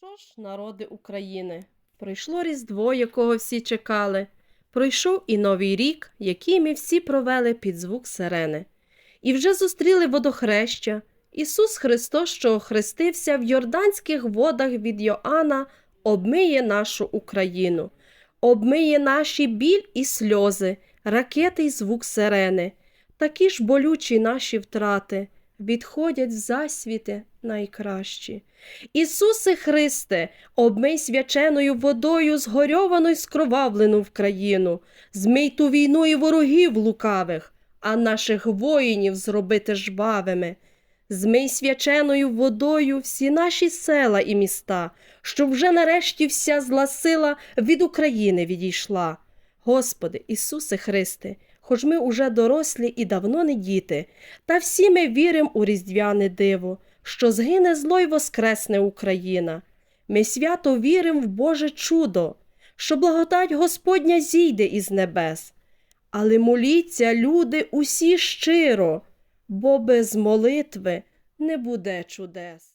Що ж, народи України, пройшло Різдво, якого всі чекали. Пройшов і Новий рік, який ми всі провели під звук сирени. І вже зустріли водохреща. Ісус Христос, що охрестився в йорданських водах від Йоанна, обмиє нашу Україну, обмиє наші біль і сльози, ракети й звук сирени. Такі ж болючі наші втрати відходять в засвіти найкращі. Ісусе Христе, обмий свяченою водою згорьовану й скровавлену в країну, змий ту війну і ворогів лукавих, а наших воїнів зробити жвавими. Змий свяченою водою всі наші села і міста, щоб вже нарешті вся зла сила від України відійшла. Господи, Ісусе Христе, хоч ми уже дорослі і давно не діти, та всі ми віримо у різдвяне диво, що згине зло й воскресне Україна. Ми свято віримо в Боже чудо, що благодать Господня зійде із небес. Але моліться, люди, усі щиро, бо без молитви не буде чудес.